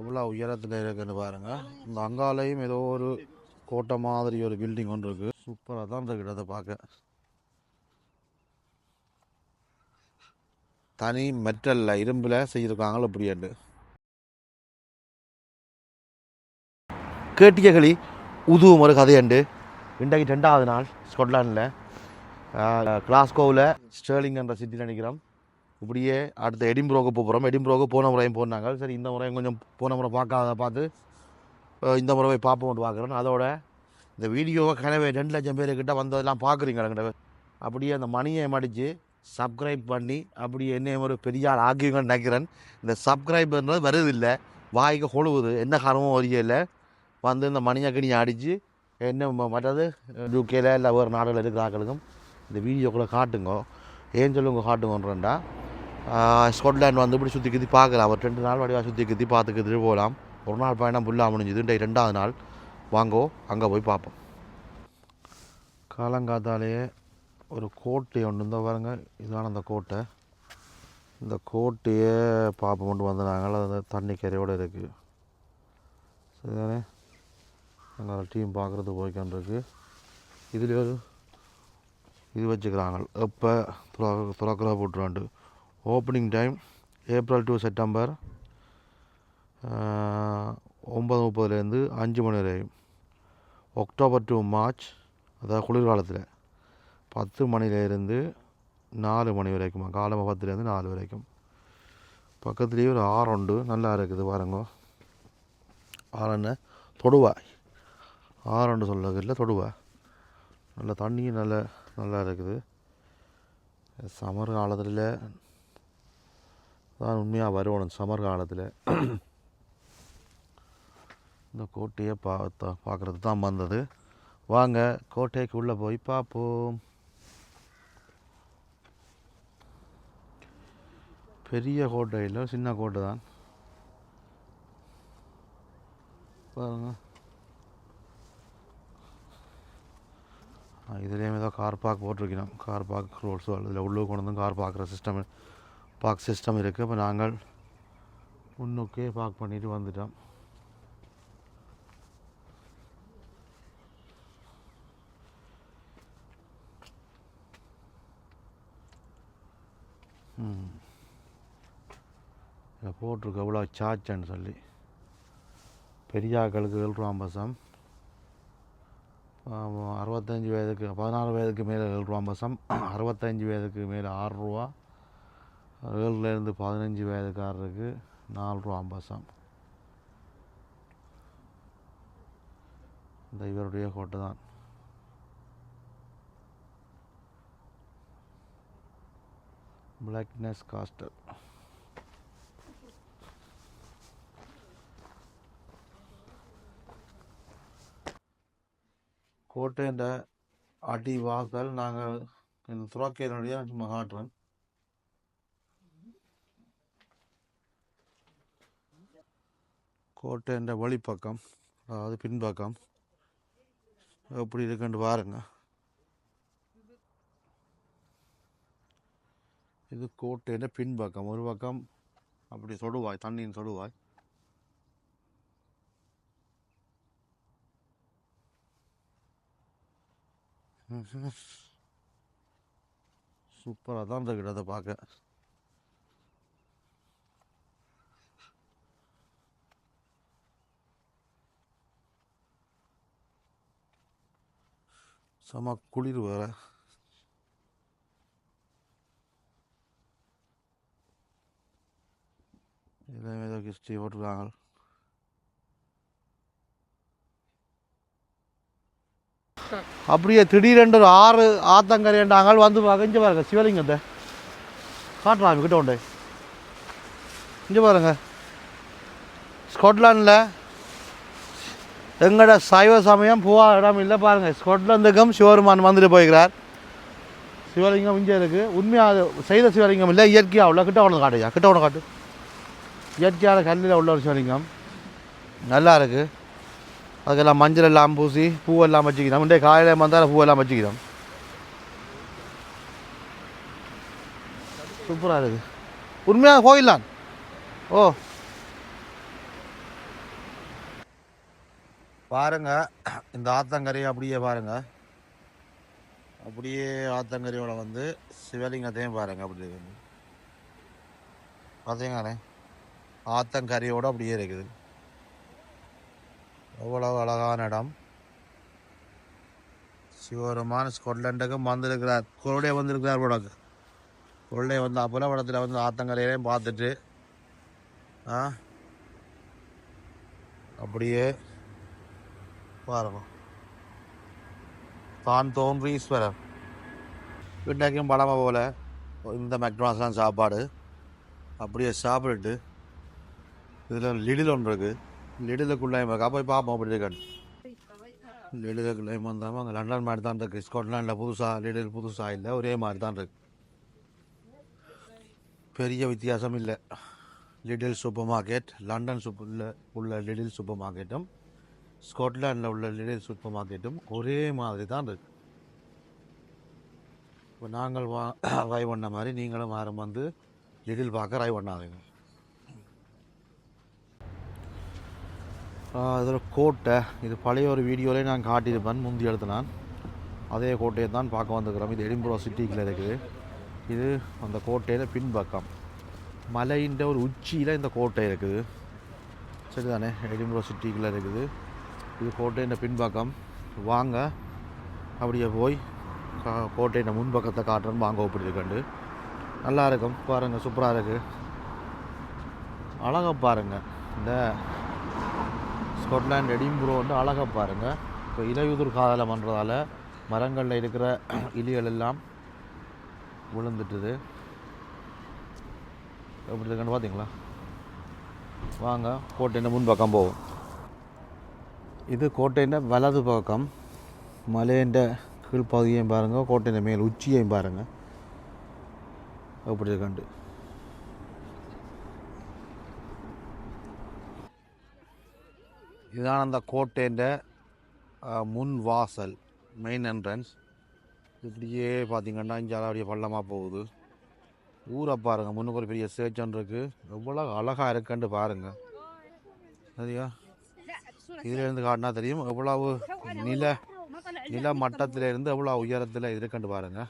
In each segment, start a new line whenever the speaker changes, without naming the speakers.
எவ்வளோ உயரத்தில் இருக்குன்னு பாருங்கள் இந்த அங்காலையும் ஏதோ ஒரு கோட்டை மாதிரி ஒரு பில்டிங் ஒன்று இருக்குது சூப்பராக தான் இருக்குது அதை பார்க்க. தனி மெட்டலில் இரும்பில் செய்திருக்காங்களோ இப்படியாண்டு கேட்டிய களி உதுவும் ஒரு கதையண்டு. இன்றைக்கு ரெண்டாவது நாள் ஸ்கொட்லாண்டில் கிளாஸ்கோவில் ஸ்டேர்லிங் என்ற சிட்டி நினைக்கிறோம். இப்படியே அடுத்த எடிம்புரோக்கு போகிறோம் எடிம்புரோக்கு போன முறையும் போனாங்க. சரி இந்த முறையும் கொஞ்சம் போன முறை பார்க்காத பார்த்து இந்த முறை போய் பார்ப்போம்னு பார்க்குறேன் அதோட இந்த வீடியோவை கனவே ரெண்டு லட்சம் பேருக்கிட்ட வந்ததெல்லாம் பார்க்குறீங்க அப்படியே அந்த மணியை மடித்து சப்ஸ்கிரைப் பண்ணி அப்படியே என்ன ஒரு பெரிய ஆள் ஆக்கியுங்கன்னு நினைக்கிறேன். இந்த சப்ஸ்கிரைப்ன்றது வருதில்லை. வாய்க்கு கொழுவுது. என்ன காரணமும் வரையில வந்து இந்த மணியக்கணியை அடித்து என்ன மற்றது யூகேல இல்லை வேறு நாடுகளில் இருக்கிற ஆக்களுக்கும் இந்த வீடியோக்குள்ளே காட்டுங்க. ஏன் சொல்லுங்க காட்டுங்கன்றா ஸ்காட்லாண்ட் வந்து இப்படி சுற்றி கித்தி பார்க்கலாம் ஒரு ரெண்டு நாள் வடிவாக சுற்றி கித்தி பார்த்துக்கிட்டு போகலாம் ஒரு நாள் பயணம் ஃபுல்லாக முடிஞ்சுது இன்றைக்கு ரெண்டாவது நாள் வாங்கோ அங்கே போய் பார்ப்போம் காலங்காத்தாலேயே ஒரு கோட்டை ஒன்று இருந்தால் பாருங்க இதான அந்த கோட்டை இந்த கோட்டையை பார்ப்போம் கொண்டு வந்தாங்க அது தண்ணி கரையோடு இருக்குது சரிதானே அங்கே டீம் பார்க்குறது போய்க்கான்ருக்கு இதில் ஒரு இது வச்சுக்கிறாங்க எப்போ துறக்கிற போட்டுருவாண்டு opening time April to September ஒம்பது முப்பதுலேருந்து அஞ்சு மணி வரையும் அக்டோபர் டு மார்ச் அதாவது குளிர்காலத்தில் பத்து மணிலேருந்து நாலு மணி வரைக்கும்? காலமாக பத்துலேருந்து நாலு வரைக்கும். பக்கத்துலேயே ஒரு ஆறு உண்டு நல்லா இருக்குது பாருங்க. ஆறு என்ன? தொடுவாய் ஆறுண்டு சொல்லுறது இல்லை தொடுவா. நல்ல தண்ணியும் நல்ல நல்லா இருக்குது. சமர் காலத்தில் தான் உண்மையாக வருவணும் சமர் காலத்தில். இந்த கோட்டையை பார்த்தா பார்க்குறது தான் வந்தது. வாங்க கோட்டைக்கு உள்ளே போய் பார்ப்போம். பெரிய கோட்டை இல்லை சின்ன கோட்டை தான். பாருங்க. இதுலேயும் ஏதோ கார் பார்க் போட்டிருக்கணும் கார் பார்க் ரோல்ஸோ இதில் உள்ளே கொண்டு வந்து கார் பார்க்குற சிஸ்டம் பார்க் சிஸ்டம் இருக்குது இப்போ நாங்கள் முன்னுக்கே பார்க் பண்ணிட்டு வந்துட்டோம். இதை இதில் போட்டிருக்கு. எவ்வளோ சொல்லி. பெரியாக்களுக்கு ஆட்களுக்கு ஏழு பசம் அறுபத்தஞ்சி வயதுக்கு பதினாறு வயதுக்கு மேலே ஏழு பசம் அறுபத்தஞ்சி வயதுக்கு மேலே ஆறுரூவா ஏழுலேருந்து பதினஞ்சு வயதுக்காரருக்கு நாலு ரூபா பசம் இந்த இவருடைய கோட்டை தான். பிளாக்னஸ் காஸ்டர் கோட்டைன்ற அடி வாசல் நாங்கள் இந்த துறக்கையினுடைய சும்மா கோட்டைன்ற வழிப்பக்கம் அதாவது பின்பக்கம். எப்படி இருக்குன்னு பாருங்க. இது கோட்டைன்ற பின்பக்கம். ஒரு பக்கம் அப்படி சொடுவாய் தண்ணியின் சொடுவாய். சூப்பராக தான் இருக்குது அதை பார்க்க. செம குளிர் வேற. இதில் ஏதோ கிஸ்டி போட்டிருக்காங்க. அப்படியே திடீரென்று ஒரு ஆறு ஆத்தங்கரைண்டாங்க வந்து இங்கே பாருங்க சிவலிங்கத்தை காட்டுறாங்க கிட்ட உண்டு இங்கே பாருங்க. ஸ்காட்லாண்டில் எங்களோட சைவ சமயம் பூவா இடம் இல்லை பாருங்கள் ஸ்காட்லாந்துக்கும் சிவருமான் வந்துட்டு போய்கிறார். சிவலிங்கம் இங்கே இருக்குது உண்மையாக அது செய்த சிவலிங்கம் இல்லை இயற்கையாக உள்ள கிட்ட ஒன்று காட்டுயா கிட்ட ஒன்று காட்டு. இயற்கையான கல்லில் உள்ள ஒரு சிவலிங்கம். நல்லா இருக்குது அதுக்கெல்லாம் மஞ்சள் எல்லாம் பூசி பூவெல்லாம் வச்சுக்கிறோம். இன்றைய காலையில் வந்தால் பூவெல்லாம் வச்சுக்கிறோம். சூப்பராக இருக்குது உண்மையாக கோயிலான்? ஓ. பாருங்க இந்த ஆத்தங்கரையை அப்படியே பாருங்க. அப்படியே ஆத்தங்கரையோட வந்து சிவலிங்கத்தையும் பாருங்க அப்படி வந்து. பார்த்தீங்கண்ணே ஆத்தங்கரையோட அப்படியே இருக்குது. எவ்வளவு அழகான இடம். சிவபெருமான் ஸ்கொட்லாண்டுக்கும் வந்திருக்கிறார். கொருடைய வந்திருக்கிறார் உனக்கு கொருடைய வந்து அப்போல படத்தில் வந்து ஆத்தங்கரையிலையும் பார்த்துட்டு ஆ அப்படியே பாருங்க தான் தோன்றி ஈஸ்வரர் வீட்டாக்கும் படமா போல இந்த மெக்டானல்ஸ்லாம் சாப்பாடு அப்படியே சாப்பிட்டுட்டு இதில் லிடில் ஒன்று இருக்குது லிடிலுக்குள்ளே போய் பார்ப்போம் அப்படி இருக்கான்னு லிடிலுக்குள்ளே வந்தாமல் அங்கே லண்டன் மாதிரி தான் இருக்குது ஸ்காட்லாண்டில் புதுசாக லிடில் புதுசாக இல்லை ஒரே மாதிரி தான் இருக்கு பெரிய வித்தியாசம் இல்லை லிடில் சூப்பர் மார்க்கெட் லண்டன் சூப்பரில் உள்ள லிடில் சூப்பர் மார்க்கெட்டும் ஸ்காட்லாண்டில் உள்ள லிடில் சூப்பர் மார்க்கெட்டும் ஒரே மாதிரி தான் இருக்கு. இப்போ நாங்கள் வா ரை பண்ண மாதிரி நீங்களும் யாரும் வந்து லிடில் பார்க்க ரை பண்ணாதீங்க இதில் கோட்டை இது பழைய ஒரு வீடியோலேயே நான் காட்டியிருப்பேன் முந்தி எடுத்து நான் அதே கோட்டையை தான் பார்க்க வந்துக்கிறோம் இது எடிம்புரோ சிட்டிக்குள்ள இருக்குது. இது அந்த கோட்டையில் பின்பக்கம். மலையின்ற ஒரு உச்சியில் இந்த கோட்டை இருக்குது. சரிதானே? எடிம்புரோ சிட்டிக்குள்ளே இருக்குது. இது கோட்டையின் பின்பக்கம். வாங்க. அப்படியே போய் கா- கோட்டையின் முன்பக்கத்தை காட்டுறேன்னு வாங்க ஒப்பிட்டுருக்கண்டு நல்லா இருக்கும் பாருங்கள் சூப்பராக இருக்குது அழகாக பாருங்கள் இந்த ஸ்கொட்லாண்ட் எடிம்புரோ வந்து அழகாக பாருங்கள் இப்போ இலையுதிர் காதலை பண்ணுறதால மரங்களில் இருக்கிற இலிகள் எல்லாம் விழுந்துட்டுது. எப்படி இருக்குன்னு பார்த்தீங்களா வாங்க கோட்டையின் முன்பக்கம் போவோம். இது கோட்டையின் வலது பக்கம். மலையின் கீழ்ப்பகுதியையும் பாருங்கள் கோட்டையின் மேல் உச்சியையும் பாருங்கள் அப்படி இருக்கண்டு இதான் அந்த கோட்டையின் முன் வாசல் மெயின் என்ட்ரன்ஸ் இப்படியே பார்த்தீங்கன்னா இங்கே அப்படியே பள்ளமாக போகுது. ஊரை பாருங்கள் முன்னுக்கு ஒரு பெரிய சேச்சன் இருக்குது எவ்வளோ அழகாக இருக்குன்னு பாருங்கள் சரியா? இதிலிருந்து காட்டினா தெரியும் எவ்வளவு நில நில மட்டத்தில் இருந்து எவ்வளோ உயரத்தில் இருக்குன்னு பாருங்க.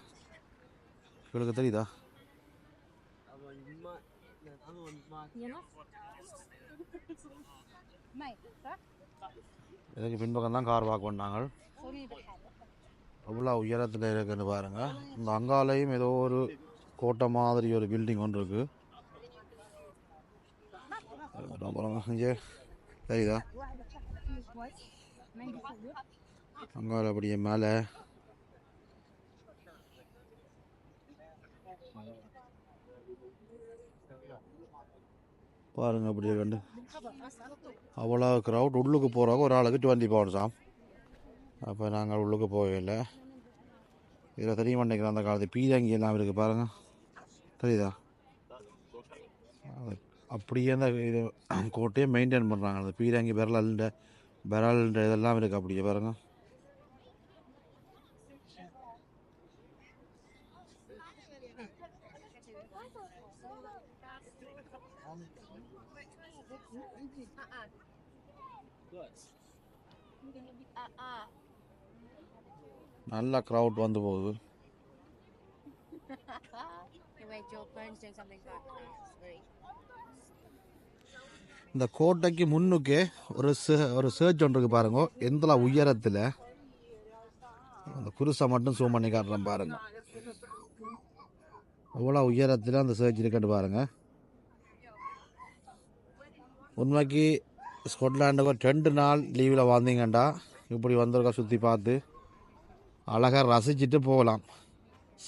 உங்களுக்கு தெரியுதா? இதுக்கு பின்பக்கம் தான் கார் வாக் பண்ணாங்க. எவ்வளோ உயரத்தில் இருக்குன்னு பாருங்க. இந்த அங்காலையும் ஏதோ ஒரு கோட்டை மாதிரி ஒரு பில்டிங் ஒன்று இருக்கு. பாருங்க இங்கே தெரியுதா? அங்கால அப்படியே மேலே. பாருங்க அப்படியே கண்டு. அவ்வளோ க்ரௌட் உள்ளுக்கு போகிறவங்க ஒரு ஆளுக்கு டுவெண்ட்டி பவுண்ட்ஸாம் அப்போ நாங்கள் உள்ளுக்கு போகல இதில் தெரிய மாட்டேங்கிறோம் அந்த காலத்து பீரங்கி எல்லாம் இருக்குது பாருங்க. தெரியுதா? அது அப்படியே அந்த இது கோட்டையே மெயின்டைன் பண்ணுறாங்க அந்த பீரங்கி பெரலண்ட பெரால்ன்ற இதெல்லாம் இருக்குது அப்படி பாருங்க. நல்ல க்ரௌட் வந்து போகுது. இந்த கோட்டைக்கு முன்னுக்கே ஒரு சே- ஒரு சேர்ச் ஒன்று இருக்குது பாருங்க. எந்த உயரத்தில்? அந்த குருசை மட்டும் சூம் பண்ணி காட்டுறேன் பாருங்க. எவ்வளோ உயரத்தில் அந்த சேர்ச் இருக்குன்னு பாருங்க. உண்மைக்கு ஸ்காட்லாண்டுக்கு ஒரு ரெண்டு நாள் லீவில் வந்தீங்கண்டா. இப்படி வந்திருக்கா சுற்றி பார்த்து. அழகாக ரசிச்சுட்டு போகலாம்.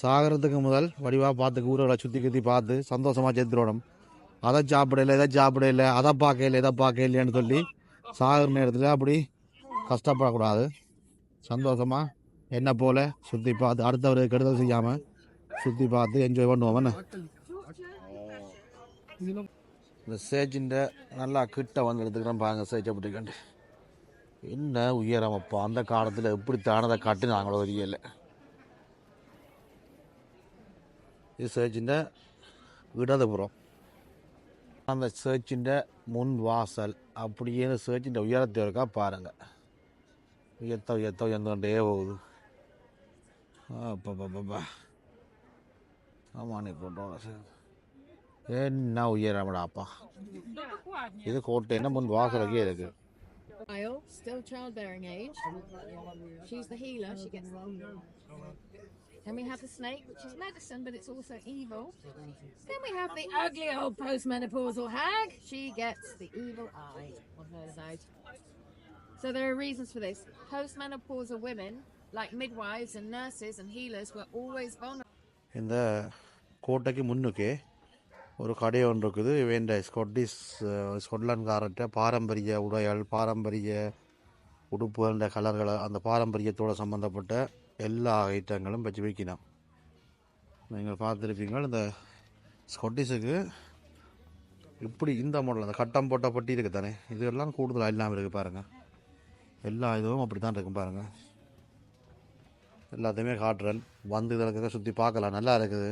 சாகிறதுக்கு முதல் வடிவாக பார்த்து ஊரை சுற்றி சுற்றி பார்த்து சந்தோஷமாக சேர்த்துடணும். அதை சாப்பிடல இதை சாப்பிடல அதை பார்க்கல இதை பார்க்கலையான்னு சொல்லி சாகிற நேரத்தில் அப்படி கஷ்டப்படக்கூடாது. சந்தோஷமாக என்ன போல் சுற்றி பார்த்து அடுத்தவர் கெடுதல் செய்யாமல் சுற்றி பார்த்து என்ஜாய் பண்ணுவோம்னு இந்த சேச்சின்ற நல்லா கிட்ட வந்து எடுத்துக்கிறேன் பாருங்க சேச்சை பிடிக்கண்டு என்ன உயரம் உயரமப்பா அந்த காலத்தில் எப்படி தானதை காட்டு நாங்களும் தெரியலை. இது சேச்சின்ற இடதுபுறம். அந்த சர்ச்சின்ட முன் வாசல் அப்படியே சர்ச்சின் உயரத்தை இருக்கா பாருங்கள் உயர்த்த உயர்த்த உயர்ந்துகிட்டே போகுது அப்பப்பா ஆமாம் நீ சார் என்ன உயரமடாப்பா இது கோட்டைன்னா முன் வாசலுக்கே
இருக்குது Still childbearing age. She's the healer. She gets. Then we have the snake, which is medicine, but it's also evil. Then we have the ugly old postmenopausal hag. She gets the evil eye on her side. So there are reasons for this. Postmenopausal women, like midwives and nurses and healers, were always vulnerable.
இந்த கோட்டைக்கு முன்னுக்கே ஒரு கடை ஒன்று இருக்குது வேண்ட ஸ்கொட்டிஷ் அஹ், ஸ்கொட்லாண்ட்காரர்கிட்ட பாரம்பரிய உடைகள் பாரம்பரிய உடுப்புகள் இந்த கலர்களை அந்த பாரம்பரியத்தோடு சம்மந்தப்பட்ட எல்லா ஐட்டங்களும் வச்சு விற்கணும் நீங்கள் பார்த்துருப்பீங்க இந்த ஸ்கொட்டிஸுக்கு இப்படி இந்த மாடல் அந்த கட்டம் போட்ட பட்டி இருக்குது தானே இதெல்லாம் கூடுதலாக இல்லாமல் இருக்குது பாருங்கள் எல்லா இதுவும் அப்படி தான் இருக்கும் பாருங்கள் எல்லாத்தையுமே காட்டுறேன். வந்து இதில் சுற்றி பார்க்கலாம். நல்லா இருக்குது.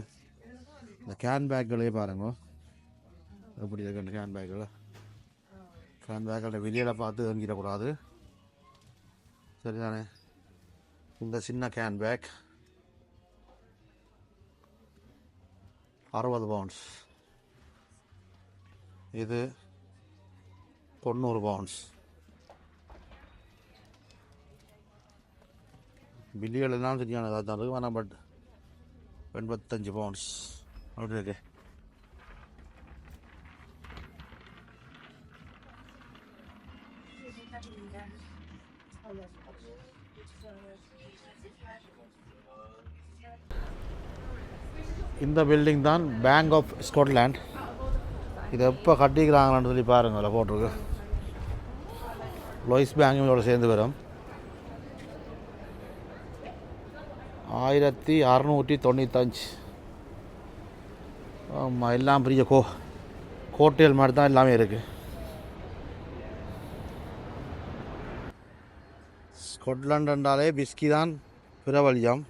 இந்த கேன் பேக்குகளையே பாருங்க. எப்படி இருக்கு கேன் பேக்கில் கேன் பேக்கில் வெளியில் பார்த்து வாங்கிடக்கூடாது சரிதானே? இந்த சின்ன கேன் பேக் அறுபது பவுன்ஸ் இது தொண்ணூறு பவுன்ஸ் பில்லியல் எல்லாம் சரியானதாக தான் இருக்குது ஆனால் பட் எண்பத்தஞ்சு பவுன்ஸ் அப்படி இருக்கு. Thank இந்த பில்டிங் தான் பேங்க் ஆஃப் ஸ்காட்லாண்ட் இதை எப்போ கட்டிக்கிறாங்கன்னு சொல்லி பாருங்கள் போட்டிருக்கு. லோயிஸ் பேங்கும் இதோட சேர்ந்து வரும். ஆயிரத்தி அறநூற்றி தொண்ணூத்தஞ்சு. ஆமாம் எல்லாம் பெரிய கோ கோட்டைகள் மாதிரி தான் எல்லாமே இருக்குது ஸ்கொட்லாண்ட் என்றாலே பிஸ்கி தான் பிரபல்யம்.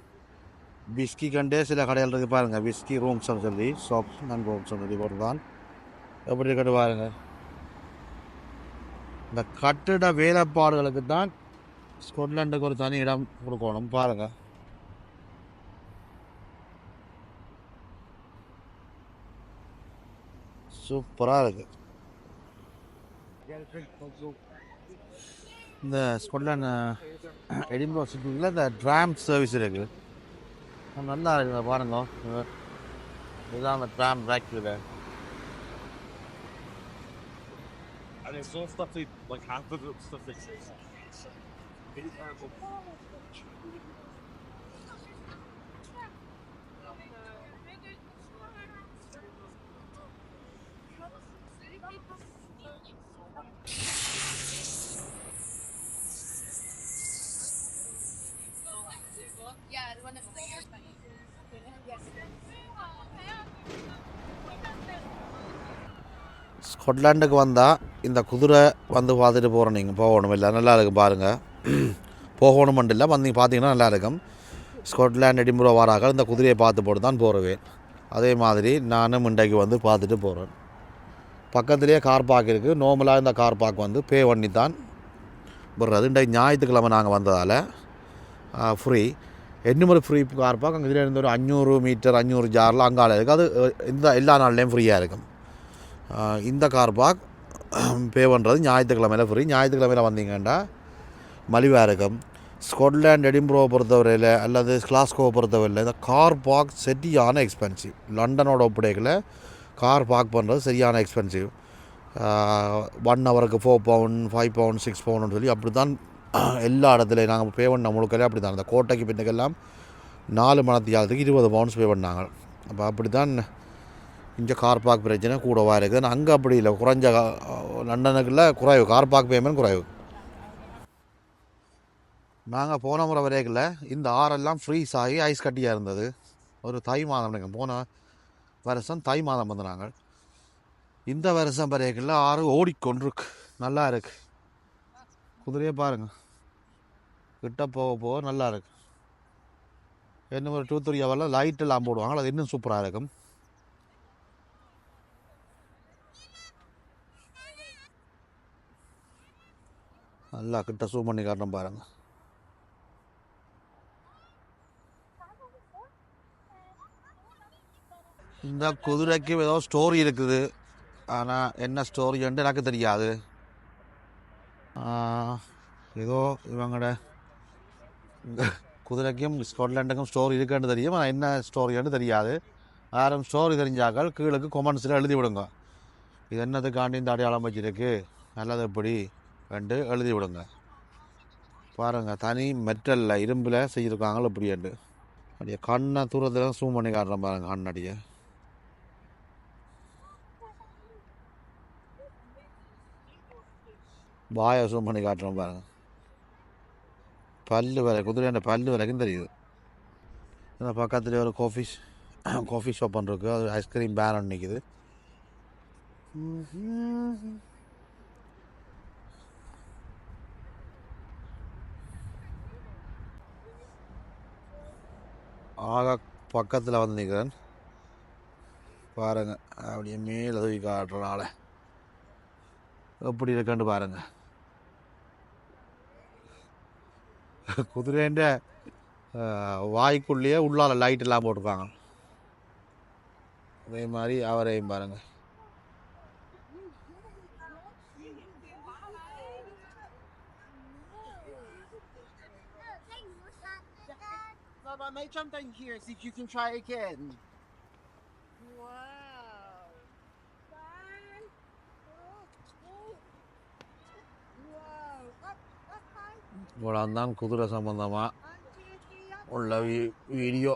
பிஸ்கி கண்டே சில கடைகள் இருக்குது பாருங்கள் பிஸ்கி ரூம்ஸ் சொல்லி ஷாப் நன் ரூம்ஸ் சொல்லி போட்டு தான் எப்படி இருக்கட்டு பாருங்கள் இந்த கட்டிட வேலைப்பாடுகளுக்கு தான் ஸ்கொட்லாண்டுக்கு ஒரு தனி இடம் கொடுக்கணும் பாருங்கள் சூப்பராக இருக்குது இந்த ஸ்கொட்லாண்ட் எடிம்போ சிட்டியில் இந்த ட்ராம் சர்வீஸ் இருக்குது நல்லா இருக்குது பாருங்க இதுதான் அந்த ட்ராம் ரேக் இருக்குது
And it's all stuff they like half of it stuff they say.
ஹொட்லாண்டுக்கு வந்தால் இந்த குதிரை வந்து பார்த்துட்டு போகிறோம் நீங்கள் போகணும் இல்லை நல்லா இருக்கும் பாருங்கள் போகணுமெண்டு இல்லை வந்து பார்த்தீங்கன்னா நல்லா இருக்கும். ஸ்காட்லாண்ட் எடிம்புரோ வாராக இந்த குதிரையை பார்த்து போட்டு தான் போகிறவேன் அதே மாதிரி நானும் இன்றைக்கு வந்து பார்த்துட்டு போகிறேன் பக்கத்துலேயே கார் பார்க் இருக்குது நார்மலாக இந்த கார் பார்க் வந்து பே பண்ணி தான் விடுறது. இன்றைக்கு ஞாயிற்றுக்கிழமை நாங்கள் வந்ததால் ஃப்ரீ என்னமொரு ஃப்ரீ கார் பார்க் அங்கே இதில் இருந்து ஒரு அஞ்சூறு மீட்டர் அஞ்சூறு ஜாரில் அங்கால இருக்குது அது இந்த எல்லா நாள்லேயும் ஃப்ரீயாக இருக்கும். இந்த கார் பார்க் பே பண்ணுறது ஞாயிற்றுக்கிழமையில் ஃப்ரீ ஞாயிற்றுக்கிழமையில் வந்தீங்கன்னா மலிவாக இருக்கும் ஸ்காட்லாண்ட் எடிம்புரோவை பொறுத்தவரையில் அல்லது கிளாஸ்கோவை பொறுத்தவரையில் இந்த கார் பார்க் சரியான எக்ஸ்பென்சிவ் லண்டனோட ஒப்படைகளை கார் பார்க் பண்ணுறது சரியான எக்ஸ்பென்சிவ் ஒன் ஹவருக்கு four pound five pound six பவுண்டுன்னு சொல்லி அப்படி தான் எல்லா இடத்துலையும் நாங்கள் பே பண்ண முழுக்கலே அப்படி தான் அந்த கோட்டைக்கு பின்னுக்கெல்லாம் நாலு மணத்தியாலத்துக்கு இருபது பவுண்ட்ஸ் பே பண்ணாங்க. அப்போ அப்படி தான் இங்கே கார் பார்க் பிரச்சனை கூடவாக இருக்குது. அங்கே அப்படி இல்லை. குறைஞ்ச கா- லண்டனுக்குள்ள குறைவு. கார் பார்க் பேமெண்ட் குறைவு. நாங்கள் போன முறை வரைக்கில் இந்த ஆறெல்லாம் ஃப்ரீஸ் ஆகி ஐஸ் கட்டியாக இருந்தது. ஒரு தை மாதம் நீங்கள் போன வருஷம் தை மாதம் வந்து நாங்கள் இந்த வருஷம் வரைக்கில் ஆறு ஓடிக்கொண்டிருக்கு. நல்லா இருக்கு. குதிரையே பாருங்கள் கிட்ட போக போக நல்லா இருக்கு. இன்னும் ஒரு டூ த்ரீ ஹவரில் லைட் எல்லாம் போடுவாங்க அது இன்னும் சூப்பராக இருக்கும். நல்லா கிட்ட சூம் பண்ணி காட்டணும் பாருங்கள் இந்த குதிரைக்கு ஏதோ ஸ்டோரி இருக்குது. ஆனால் என்ன ஸ்டோரின்ட்டு எனக்கு தெரியாது. ஏதோ இவங்களோட குதிரைக்கும் ஸ்கொட்லாண்டுக்கும் ஸ்டோரி இருக்குன்னு தெரியும். ஆனால் என்ன ஸ்டோரின்னு தெரியாது. யாரும் ஸ்டோரி தெரிஞ்சாக்கள் கீழே கொமெண்ட்ஸில் எழுதி விடுங்க இது என்னதுக்காண்டி இந்த அடையாளம் வச்சிருக்கு? நல்லது எப்படி? ரெண்டு எழுதி விடுங்க. பாருங்கள் தனி மெட்டலில் இரும்பில் செய்திருக்காங்க இப்படியாண்டு அப்படியே கண்ணை தூரத்தில் சூம் பண்ணி காட்டுறேன் பாருங்க கண்ணடியை. வாயை சூம் பண்ணி காட்டுறோம் பாருங்க. பல்லு வரை குதிரையான பல்லு வரைக்கும் தெரியுது. இந்த பக்கத்துலேயே ஒரு காஃபி காஃபி ஷாப் ஒன்று இருக்குது அது ஐஸ்கிரீம் பேன் ஒன்று நிற்கிது ஆக பக்கத்தில் வந்து நிற்கிறேன் பாருங்கள் அப்படியே மேலே தூக்கி காட்டுறனால எப்படி இருக்குன்னு பாருங்க. குதிரைன்ற வாய்க்குள்ளேயே உள்ளால லைட் எல்லாம் போட்டிருக்காங்க. அதே மாதிரி அவரையும்
பாருங்கள் I here, see if you can try again.
இவ்வளோ தான் குதிரை சம்பந்தமாக உள்ள வீ வீடியோ.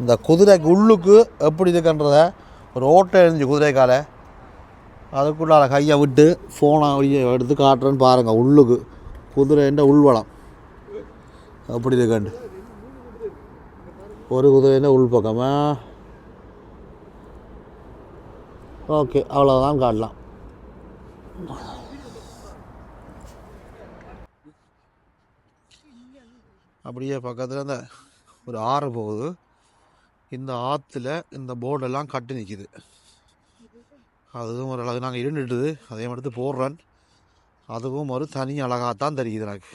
இந்த குதிரைக்கு உள்ளுக்கு எப்படி இருக்குன்றத ஒரு ஓட்டை எழுந்துச்சு குதிரைக்கால. அதுக்குள்ளால கையை விட்டு ஃபோனை எடுத்து காட்டுறேன்னு பாருங்கள் உள்ளுக்கு. குதிரைன்ற உள்வளம். அப்படி இருக்கண்டு ஒரு குதிரைன்ற உள்பக்கமா ஓகே அவ்வளோதான் காட்டலாம். அப்படியே பக்கத்தில் அந்த ஒரு ஆறு போகுது. இந்த ஆற்றுல இந்த போர்டெல்லாம் கட்டி நிற்கிது அதுவும் ஒரு அழகு நாங்கள் இருண்டுட்டுது அதையும் எடுத்து போடுறேன். அதுவும் ஒரு தனி அழகாக தான் தெரியுது எனக்கு.